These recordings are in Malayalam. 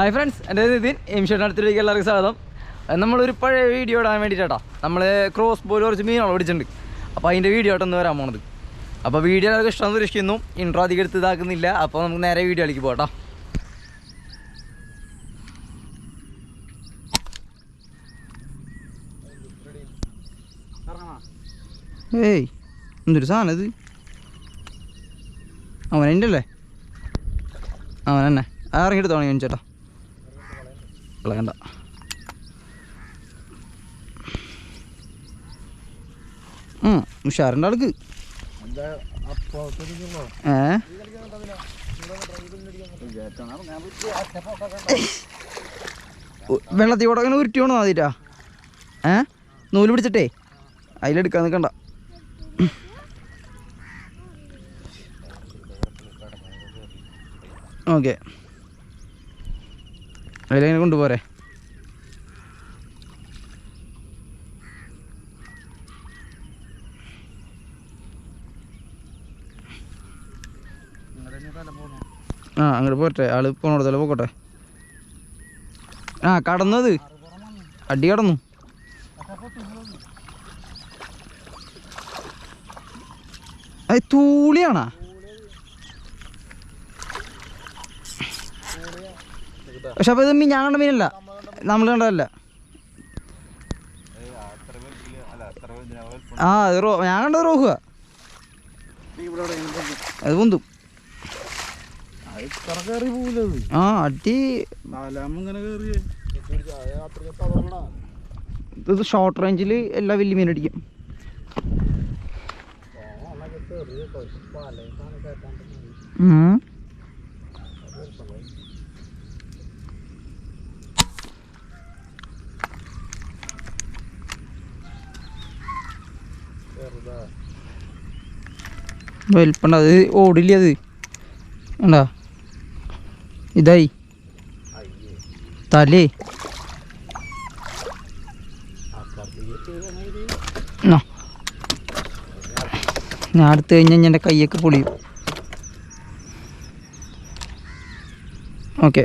ഹായ് ഫ്രണ്ട്സ് എന്റെ നിതിൻ. എം അടുത്തിലേക്ക് എല്ലാവർക്കും സ്വാഗതം. നമ്മളൊരു പഴയ വീഡിയോ ഇടാൻ വേണ്ടിയിട്ടാ നമ്മൾ ക്രോസ് ബോയിൽ കുറച്ച് മീനാണ് പിടിച്ചിട്ടുണ്ട്. അപ്പോൾ അതിന്റെ വീഡിയോ ആയിട്ടൊന്ന് വരാൻ പോണത്. അപ്പോൾ വീഡിയോ എല്ലാവർക്കും ഇഷ്ടം പ്രതീക്ഷിക്കുന്നു ഇൻട്രോ അധികം എടുത്ത് ഇതാക്കുന്നില്ല. അപ്പോൾ നമുക്ക് നേരെ വീഡിയോ വീഡിയോയിലേക്ക് പോകട്ടോ ഏയ് എന്തൊരു സാധനം ഇത്? അവൻ എന്റെ അല്ലേ അവൻ തന്നെ ആ ഇറങ്ങിയിട്ട് തോന്നി ചേട്ടാ. കളയണ്ട ഉം, ഉഷാറുണ്ട് ആൾക്ക്. ഏ? വെള്ളത്തിൽ കൂടെ അങ്ങനെ ഉരുട്ടി വേണോ ആദ്യട്ടാ ഏ? നൂൽ പിടിച്ചിട്ടേ? അതിലെടുക്കാൻ നിൽക്കണ്ട ഓക്കെ. അതിലെങ്ങനെ കൊണ്ടുപോരെ ആ അങ്ങോട്ട് പോട്ടെ ആൾ പോണോടത്തല്ല പോക്കോട്ടെ. ആ കടന്നത്. അടി കടന്നു. അത് തൂളിയാണാ? പക്ഷെ അപ്പൊ ഇത് മീൻ ഞാൻ കണ്ട മീനല്ല. നമ്മൾ കണ്ടതല്ല. ആ അത് റോ ഞാൻ കണ്ടത് റോഹുക അത് പൊന്തും. ആ അടി. ഇത് ഷോർട്ട് റേഞ്ചിൽ എല്ലാ വലിയ മീൻ അടിക്കും. ഉം. വലിപ്പണ്ട അത് ഓടില്ല അത്? ഉണ്ടാ? ഇതായി. തലേ. ഞാൻ അടുത്ത് കഴിഞ്ഞാൽ എന്റെ കൈയൊക്കെ പൊളിയും. ഓക്കെ.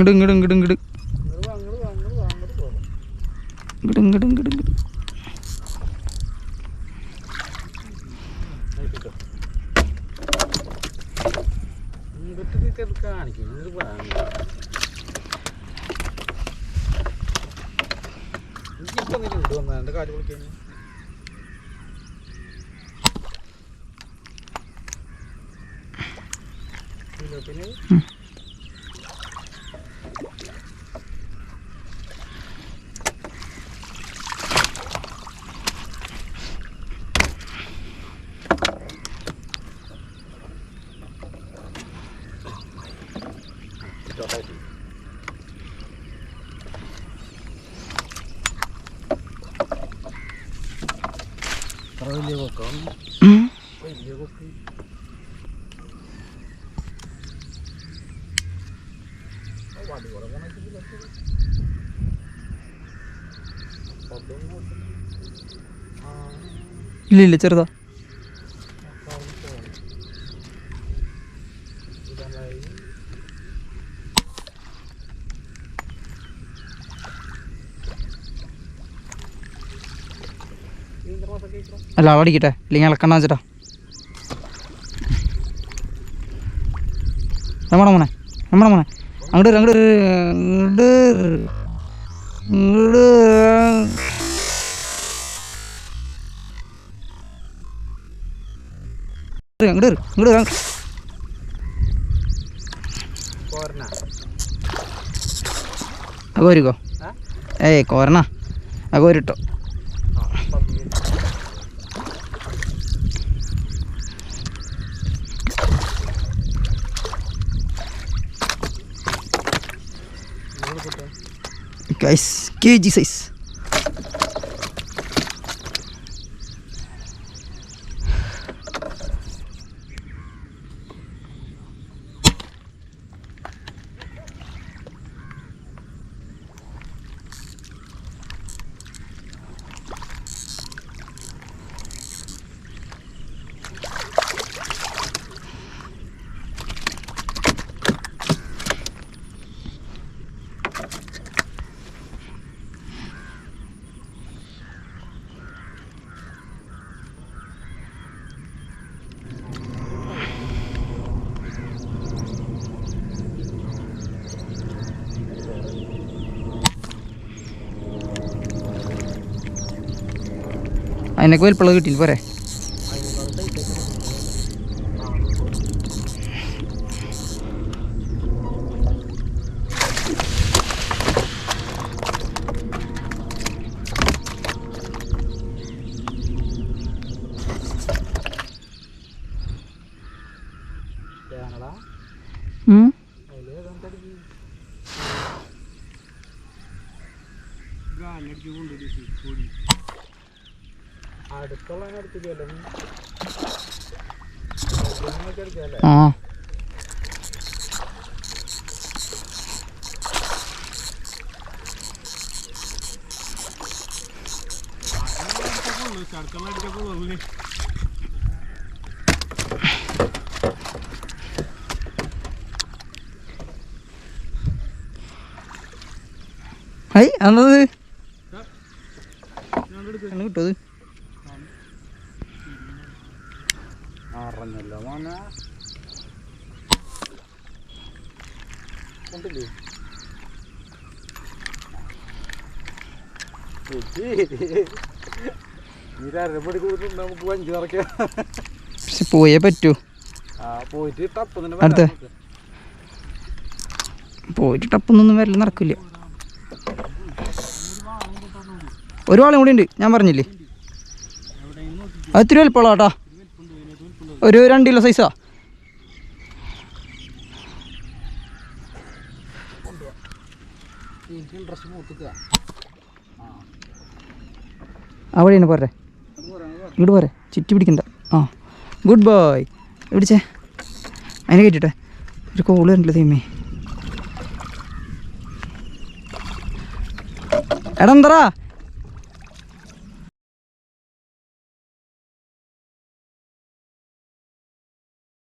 ഇങ്ങോട്ട് ഇങ്ങോട്ട് ഇങ്ങോട്ട് ഇങ്ങോട്ട് ഇങ്ങോട്ട് ഇങ്ങോട്ട് ഇങ്ങോട്ട് ഇങ്ങോട്ട് പിന്നെ അത്ര ഇല്ല ഇല്ല ചെറുതാ. അല്ല അടിക്കട്ടെ ഇല്ലെങ്കിൽ ഇളക്കണ്ട വെച്ചിട്ടാ. നമ്മുടെ മോനെ? നമ്മുടെ മോനെ? അങ്ങോട്ട് അങ്ങോട്ട് അങ്ങോട്ട് അങ്ങോട്ട് അങ്ങോട്ട് അങ്ങോട്ട് അകോരിക്കോ കോരിക്കോ ഏയ് കോരണ. ആ guys. KG size. അതിനൊക്കെ വലിപ്പുള്ളത് കിട്ടിയില്ല പോരെ. ഏതാണ്ടടിക്ക് അടുത്തുള്ളതിനടുത്തില്ലേ എടുക്കല്ലേ ആ. ഹൈ എന്നത് കിട്ടത് അറിഞ്ഞല്ലോ മോനെ. കണ്ടില്ലേ? പോയേ പറ്റൂ. അടുത്ത. പോയിട്ട് ടപ്പൊന്നും വരൽ നടക്കില്ല. ഒരു വാളും കൂടി ഉണ്ട്. ഞാൻ പറഞ്ഞില്ലേ? അത് ഇത്തിരി എളുപ്പമുള്ള കേട്ടോ ഒരു രണ്ട് കിലോ സൈസാ ഇൻട്രസ്റ്റ് വഴിയാണ് പോരെ. ഇങ്ങോട്ട് പോരെ. ചുറ്റി പിടിക്കണ്ട. ആ. ഗുഡ് ബോയ് പിടിച്ചേ അതിനെ കയറ്റിട്ടെ ഒരു കോൾ കണ്ടില്ല തീമേ എടാ എന്തറാ